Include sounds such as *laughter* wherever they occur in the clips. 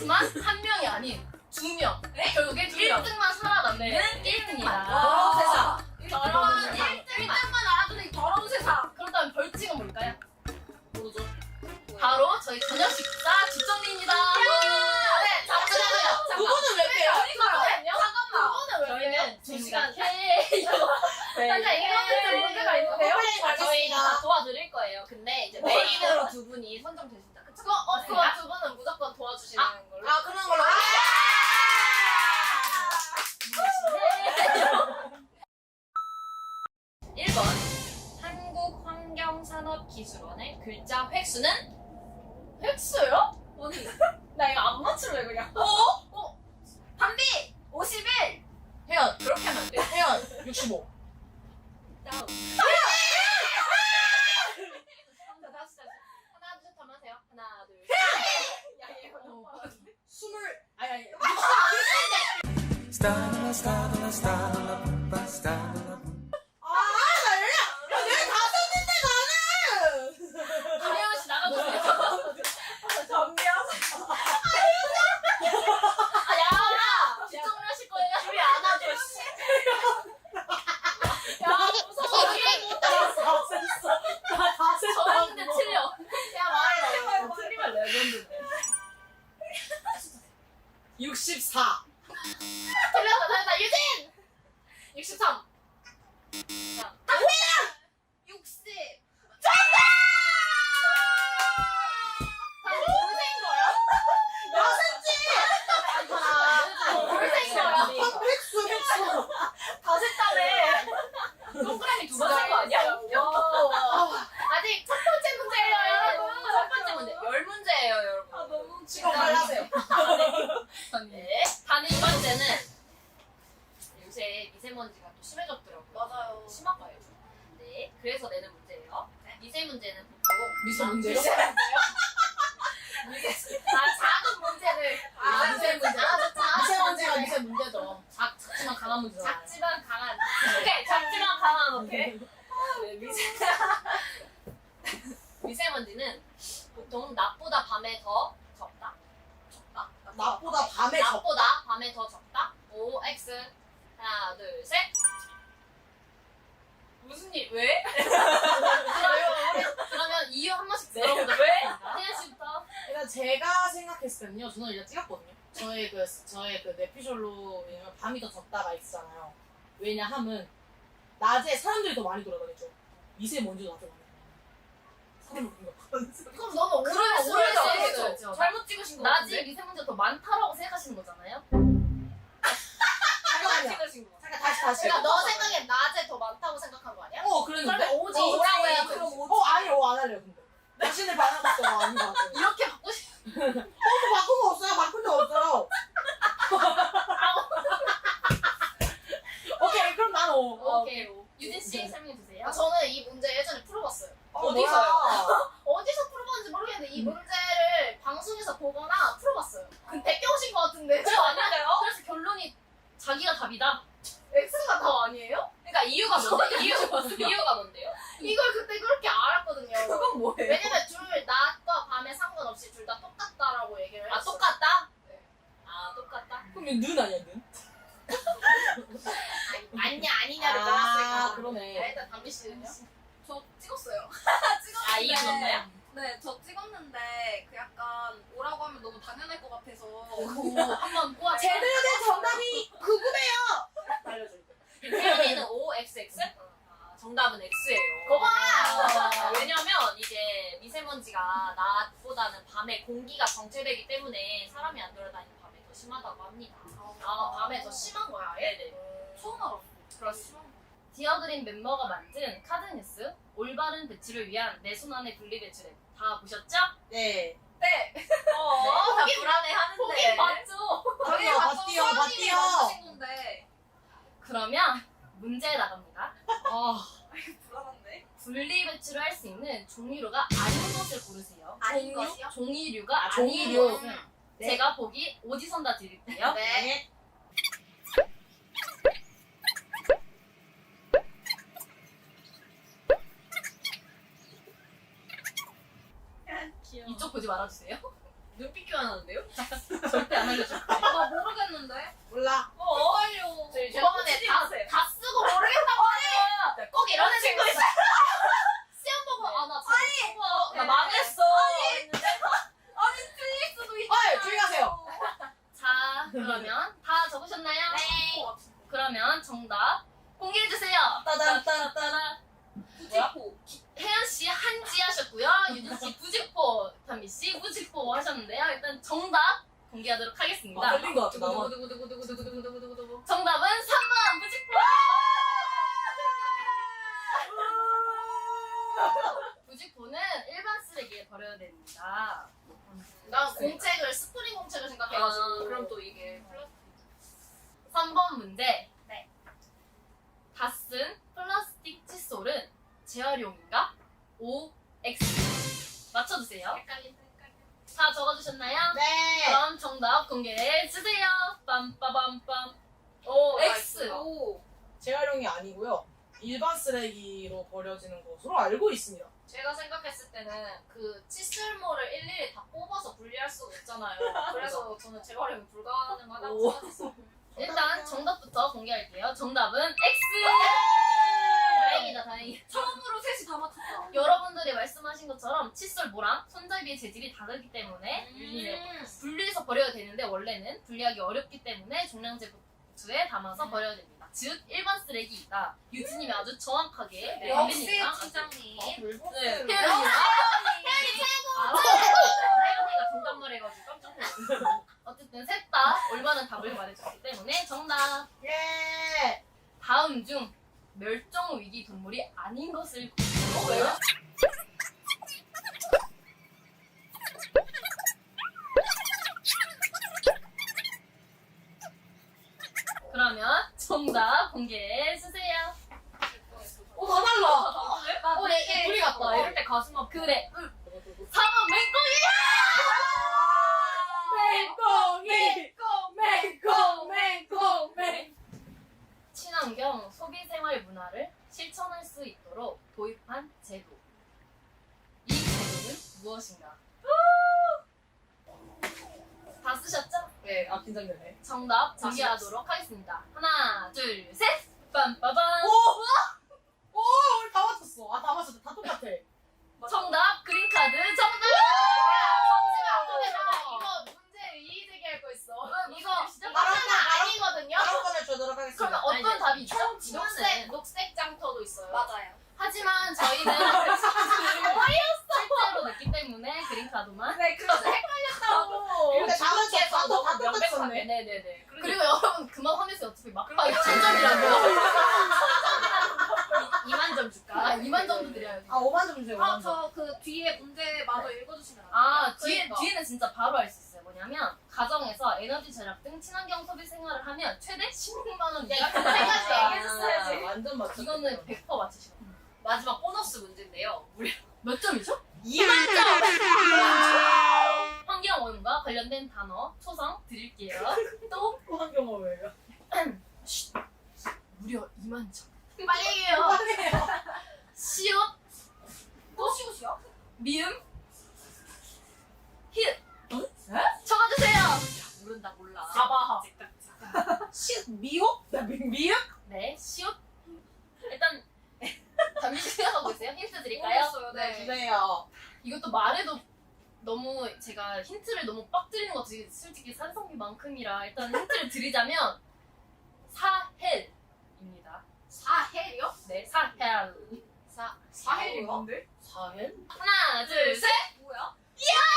하지만 한 명이 아닌 두 명. 결국에 1등만 살아남는 게임입니다. 아, 세상. 더러운 세상. 1등만 알아두는 이 더러운 세상. 그렇다면 벌칙은 뭘까요? 모르죠. 바로 저희 저녁 식사 뒷정리입니다. 네, 잠깐만요. 그거는 왜 빼요? 잠깐만요. 잠깐만. 그거는 왜 저희는 두두 시간 시간 회. 근데 이거는 문제가 다 도와드릴 거예요. 근데 이제 메인으로 두 분이 선정되신다. 그쵸? 그거 어 그거 맞습니다. 두 분은 무조건 도와주시는 걸로. 아 그런 걸로. 네. 1번 한국환경산업기술원의 글자 획수는 획수요? 아니 나 이거 안 맞출래 그냥. 어? *laughs* 어? 담비 51. 혜연 그렇게 하면 안 돼요. 혜연 65. 다음. 자, 다시 다시. 하나 둘 셋 하면 하세요. 하나 둘 셋. 야얘 스물 아니 아니. 60. 다시 올생 거야? 올생 거야? 다 셌다네. 동그라미 두번센거 아니야? 아직 첫 번째 문제예요, 여러분. 첫 번째 문제. 열 문제예요, 여러분. 아 너무 지금 갈라세요. 네. 다는 이번 문제는 요새 미세먼지가 또 심해졌더라고요. 네. 그래서 내는 문제예요. 미세 문제는 보통 미소 문제요? 아, 작은 문제를 아, 미세 문제. 아, 자, 미세먼지가 미세 문제죠. 작 작지만 강한 문제죠. 작지만 강한. 오케이, 작지만 강한 오케이. *laughs* 네, 미세. *laughs* 미세먼지는 보통 낮보다 밤에 더 적다. 적다. 낮보다 밤에 적. 낮보다 밤에 더 적다. O X 하나 둘 셋. 무슨 일? 왜? 그러면, 그러면 이유 한 번씩 들어보자. 왜? 혜연 씨부터. 일단 제가 생각했을 때는요. 저는 일단 찍었거든요. 저의 그 저의 그 내피셜로 왜냐면 밤이 더 적다가 있잖아요. 왜냐 하면 낮에 사람들이 더 많이 돌아다니죠. 미세먼지도 낮에 많이 그럼 너무 오래 그러면 오래 오래 써야겠죠. 써야겠죠. 잘못 찍으신 거 낮이 같은데. 미세먼지가 더 많다라고 생각하시는 거잖아요? *laughs* 잠깐만요. 찍으신 거. 잠깐 다시 다시. 그러니까 너 생각엔 낮에 더 어 그랬는데? 그러면 오지. 어, 오라고 오지. 해야 그럼 오지. 어 아니 어 안 할래요 근데. 당신을 반하고 있어 아닌 것 같아요. 이렇게 바꾸시 어, 바꾼 거 없어요. 바꾼 적 없어요. *laughs* 오케이 그럼 나는 오. 오케이. 유진 씨 설명해 주세요. 아, 저는 이 문제 예전에 풀어봤어요. 어디서요? 어디서 풀어봤는지 모르겠는데 이 문제를 방송에서 보거나 풀어봤어요. 근데 껴오신 것 같은데 저 아닌가요? 그래서 결론이 자기가 답이다. X가 다 아니에요? 그러니까 이유가 뭔데? 이유, 이유가 뭔데요? 이걸 그때 그렇게 알았거든요. 뭐예요? 왜냐면 둘 낮과 밤에 상관없이 둘 다 똑같다라고 얘기를 했어요. 아 똑같다? 네. 아 똑같다. 그럼 얘는 아니야 는? 아니, 아니냐 아니냐를 아. 그러네. 네, 일단 담비 씨는요? 저 찍었어요. *laughs* 아 이유 뭔가요? 네, 저 찍었는데 그 약간 오라고 하면 너무 당연할 것 같아서 안 돌아다니는 밤에 더 심하다고 합니다. 아 밤에 더 심한 거야. 아예? 네네. 처음 알았어. 그렇습니다. 디어그린 멤버가 만든 카드 뉴스 올바른 배치를 위한 내 손안의 분리배출 앱다 보셨죠? 네. 네. *laughs* 어, 다 불안해 하는데. 보긴 봤죠. 저기요, 봤디요, 봤디요. 만드신 건데 그러면 문제 나갑니다. 아, *laughs* 불안한데. 분리배출을 할수 있는 종이류가 아닌 것을 고르세요. 아닌 종류? 것이요? 종이류가 아닌 종이류. 것은 네. 제가 보기 오지선 다 드릴게요. 네. 네. 이쪽 보지 말아주세요. 눈빛 교환하는데요? *laughs* 절대 안 알려줘. *laughs* 하셨는데요. 일단 정답 공개하도록 하겠습니다. 아, 틀린 거 같아, 나만. 두구두구두구두구두구두구두구두구두구. 정답은 3번 부직포. 부직포는 일반 쓰레기에 버려야 됩니다. 나 공책을 스프링 공책을 생각해가지고 아, 그럼 또 이게 3번 문제. 네. 다 쓴 플라스틱 칫솔은 재활용인가? O, X. 맞춰주세요. 헷갈린다 헷갈려. 다 적어주셨나요? 네. 그럼 정답 공개해 주세요. 빰빠밤빰. 오 X. 오. 재활용이 아니고요. 일반 쓰레기로 버려지는 것으로 알고 있습니다. 제가 생각했을 때는 그 칫솔모를 일일이 다 뽑아서 분리할 수가 없잖아요. *laughs* 그래서 저는 재활용이 불가능하다고 오. 생각했어요. 일단 정답부터 공개할게요. 정답은 X. 다행이다, 다행이다. 처음으로 셋이 다 맞췄다. 여러분들이 말씀하신 것처럼 칫솔 모랑 손잡이의 재질이 다르기 때문에 음. 분리해서 버려야 되는데 원래는 분리하기 어렵기 때문에 종량제 봉투에 담아서 음. 버려야 됩니다. 즉 일반 쓰레기이다. 유진님이 아주 정확하게 네, 역시 아주- 팀장님. 네. 혜연이 혜연이가 혜연이가 정답 말 해가지고 깜짝 놀랐어요. 어쨌든 셋 다 올바른 답을 말해줬기 때문에 정답. 예. 다음 중 멸종 위기 동물이 아닌 것을 어, 왜요? 그러면 정답 공개해 주세요. 어, 다 달라. 어, 네, 네, 우리 같다. 이럴 때 가슴 아파. 그래. 4번 맹꽁이! 맹꽁이. 맹꽁, 맹꽁, 맹. 친환경 소비 생활 문화를 실천할 수 있도록 도입한 제도. 이 제도는 무엇인가? 다 쓰셨죠? 네, 아 긴장되네. 정답 다 공개하도록 하겠습니다. 하나, 둘, 셋! 빰빠밤! 오, 오, 우리 다 맞췄어. 아, 다 맞췄어. 다 똑같아. 정답 그린카드 정답! 이거 문제 이의 제기할 거 있어. 이거 진짜 바로 바로 아니거든요. 다음 번에 주도록 그러면 하겠습니다. 어떤 답이 있죠? 녹색 녹색 장터도 있어요. 맞아요. 하지만 저희는 *laughs* 실제로 냈기 때문에 그린카드만 네, 그래서 헷갈렸다고. 근데 다 맞췄어. 다, 다 명백하게. 똑같았 네. 네네네. 그리고 여러분 그만 화내세요 어차피 막판이 7점이라고 2만 *laughs* 점 줄까? 아 2만 점도 드려요 아, 5만 점 주세요. 5만 아, 점. 저그 뒤에 문제 마저 읽어주시면 안 돼요? 아 뒤에, 그러니까. 뒤에는 진짜 바로 알 수 있어요 뭐냐면 가정에서 에너지 절약 등 친환경 소비 생활을 하면 최대 16만 원 이하 세 가지 아, 얘기해줬어야지. 완전 맞췄어. 이거는 100% 맞추시면 돼요 마지막 보너스 문제인데요. 우리 몇 점이죠? 2만 점. 관련된 단어 초성 드릴게요 *laughs* 또 환경어예요. *clears throat* 무려 2만 점 빨리 얘기해요. *laughs* 시옷 또 시옷이야? 미음 히읗 적어주세요 모른다 몰라. 사바하 시 미호? 나 미, 미역? 네, 시옷. 일단 *laughs* 잠시 생각하고 계세요. 힌트 드릴까요? 모르겠어요. 네. 주세요. 이것도 말해도 너무 제가 힌트를 너무 빡 드리는 것 같아요. 솔직히 산성비만큼이라 일단 힌트를 드리자면 *laughs* 사헬입니다. 사헬이요? 네, 사헬. 사 사헬이요? 뭔데? 사헬? 하나, 둘, 셋. 뭐야? 읽어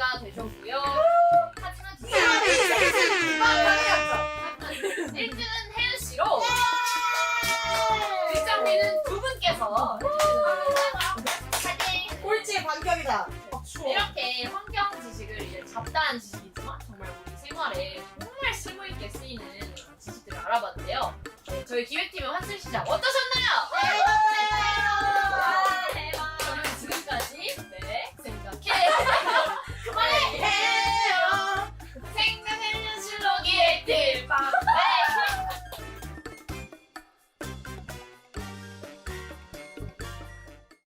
준비가 되셨고요. 하지만 진짜 일등은 혜은 씨로 뒷장비는 두 분께서 해주시는 꼴찌의 반격이다. 아, 이렇게 환경 지식을 이제 잡다한 지식이지만 정말 우리 생활에 정말 실무 있게 쓰이는 지식들을 알아봤는데요. 네, 저희 기획팀의 환승 시작 어떠셨나요?